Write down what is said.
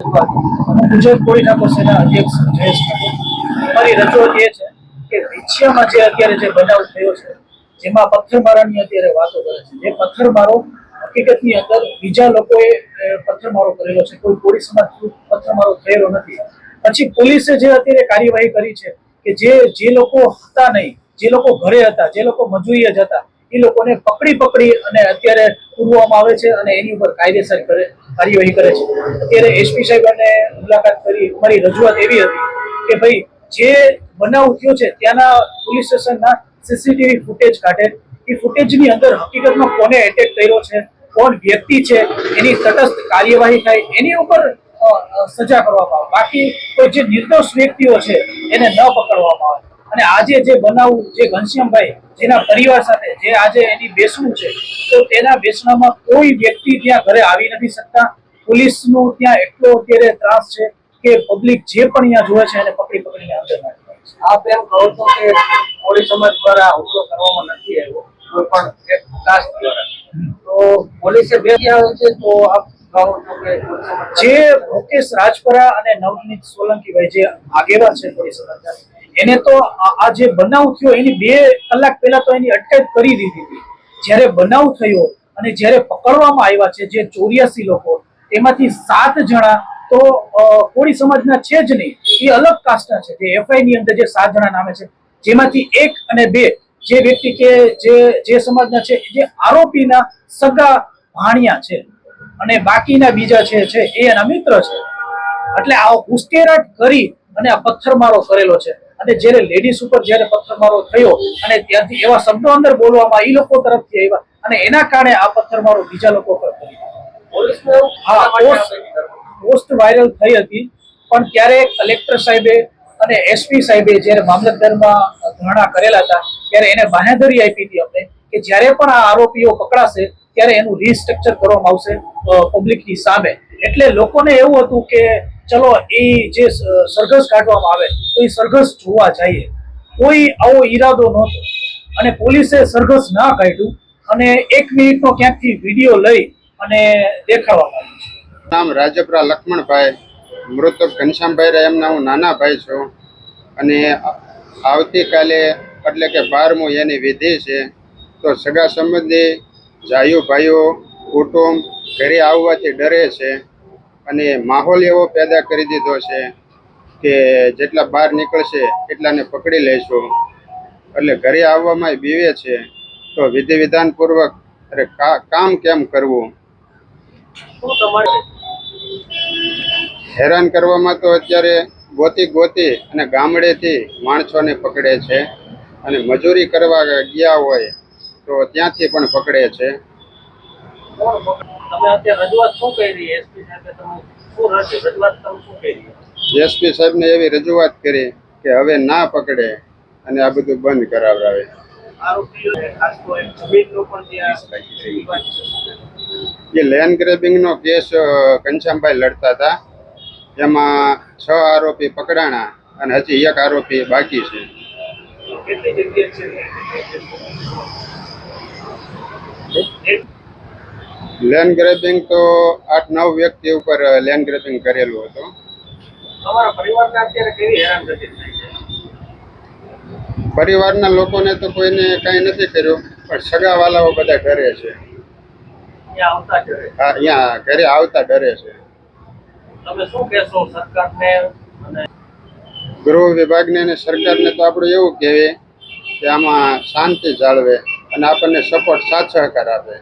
ગુજરાત કોળી ઠાકોર અધ્યક્ષ જયેશ ઠાકોર મારી રજૂઆત એ છે કે વિછિયામાં જે અત્યારે જે બનાવ થયો છે, જેમાં પથ્થરમારાની અત્યારે વાતો કરે છે. જે પથ્થરમારો હકીકતની અંદર બીજા લોકોએ પથ્થરમારો કરેલો છે. કોઈ કોળી સમાજ પથ્થરમારો થયેલો નથી. પછી પોલીસે જે અત્યારે કાર્યવાહી કરી છે કે જે જે લોકો હતા નહીં, જે લોકો ઘરે હતા, જે લોકો મજૂરીએ જ હતા, એ લોકોને પકડી પકડી અને અત્યારે પૂરવામાં આવે છે અને એની ઉપર કાયદેસર કરે કાર્યવાહી કરે છે. અત્યારે એસપી સાહેબને મુલાકાત કરી, મારી રજૂઆત એવી હતી કે ભાઈ, જે બનાવ થયો છે ત્યાંના પોલીસ સ્ટેશનના સીસીટીવી ફૂટેજ કાઢે. એ ફૂટેજની અંદર હકીકતમાં કોને એટેક કર્યો છે, કોણ વ્યક્તિ છે, એની તટસ્થ કાર્યવાહી થાય, એની ઉપર સજા કરવામાં આવે. બાકી કોઈ જે નિર્દોષ વ્યક્તિઓ છે, એને ન પકડવામાં આવે. અને આજે જે બનાવ જે ઘનશ્યામભાઈ જેના પરિવાર સાથે જે આજે એની બેસવું છે તો તેના બેસણામાં કોઈ વ્યક્તિ ત્યાં ઘરે આવી નથી શકતા. પોલીસનો ત્યાં એટલો અત્યારે ત્રાસ છે કે પબ્લિક જે પણ અહીંયા જોવે છે એને પકડી પકડીને અંદર. આપ એમ કહો છો કે પોલીસ સમાજ દ્વારા હુમલો કરવામાં નથી આવ્યો કોઈ પણ એક દ્વારા. તો પોલીસે બે આવે છે તો આપ જે મુકેશ રાજપરા અને નવનીત સોલંકીભાઈ જે આગેવાન છે પોલીસ સમાજના એને તો આ જે બનાવ થયો, એની બે કલાક પહેલા તો એની અટકાયત કરી દીધી હતી. જ્યારે બનાવ થયો અને જ્યારે પકડવામાં આવ્યા છે જે ચોર્યાસી લોકો, તેમાંથી સાત જણા તો કોળી સમાજના છે જ નહીં. એ અલગ કાસ્ટના છે. જે એફઆઈ ની અંદર જે સાત જણા નામે છે, જેમાંથી એક અને બે જે વ્યક્તિ કે જે જે સમાજના છે, જે આરોપીના સગા ભાણિયા છે અને બાકીના બીજા છે છે, એ એના મિત્ર છે. એટલે આ ઉશ્કેરાટ કરી અને આ પથ્થરમારો કરેલો છે. અને જ્યારે લેડીઝ ઉપર જ્યારે પથ્થરમારો થયો અને ત્યાંથી એવા શબ્દો અંદર બોલવામાં એ લોકો તરફથી આવ્યા અને એના કારણે આ પથ્થરમારો બીજા લોકો પર? પોસ્ટ વાયરલ થઈ હતી. પણ ત્યારે કલેક્ટર સાહેબે અને એસપી સાહેબે જ્યારે મામલતદારમાં ધરણા કરેલા હતા ત્યારે એને બાહેધરી આપી હતી અમને કે જ્યારે પણ આ આરોપીઓ પકડાશે ત્યારે એનું રીસ્ટ્રક્ચર કરવામાં આવશે પબ્લિકની સામે. એટલે લોકોને એવું હતું કે ચલો, એ જે સરઘસ કાઢવામાં આવે, તો એ સરઘસ જોવા જઈએ. કોઈ આવો ઈરાદો નહોતો. અને પોલીસે સરઘસ ના કાઢ્યું અને એક મિનિટનો ક્યાંકથી વીડિયો લઈ અને દેખાડવામાં આવ્યો નામ રાજપરા લક્ષ્મણભાઈ, મૃતક ઘનશ્યામભાઈ રે એમના હું નાના ભાઈ છું. અને આવતીકાલે એટલે કે બારમું એની વિધિ છે, તો સગા સંબંધી, જાયું ભાઈઓ, કુટુંબ ઘરે આવવાથી ડરે છે. અને માહોલ એવો પેદા કરી દીધો છે કે જેટલા બહાર નીકળશે એટલાને પકડી લઈશું એટલે ઘરે આવવામાં બીવે છે તો વિધિ વિધાનપૂર્વક અરે કામ કેમ કરવું? તમારે? હેરાન કરવામાં તો અત્યારે ગોતી ગોતી અને ગામડેથી માણસોને પકડે છે અને મજૂરી કરવા ગયા હોય તો ત્યાંથી પણ પકડે છે. કોણ પકડે? તમે અત્યારે રજૂઆત શું કરી? એસપી સાહેબને એવી રજૂઆત કરી કે હવે ના પકડે અને આ બધું બંધ કરાવડાવે. જે લેન્ડ ગ્રેબિંગનો કેસ અ, ઘનશ્યામભાઈ લડતા હતા. એમાં છ આરોપી પકડાણા અને હજી એક આરોપી બાકી છે. કેટલી જગ્યા છે? લેન્ડ ગ્રેબિંગ તો આઠ નવ વ્યક્તિ ઉપર લેન્ડ ગ્રેબિંગ કરેલું હતું. પરિવારને લોકોને તો કોઈને કાંઈ નથી કર્યું પણ સગાવાલાઓ બધા ડરે છે. અહીંયા ઘરે? આવતા ડરે છે. ગૃહ વિભાગને અને સરકારને તો આપણું એવું કહેવાય કે આમાં શાંતિ જાળવે અને આપણને સપોર્ટ સાથ સહકાર આપે.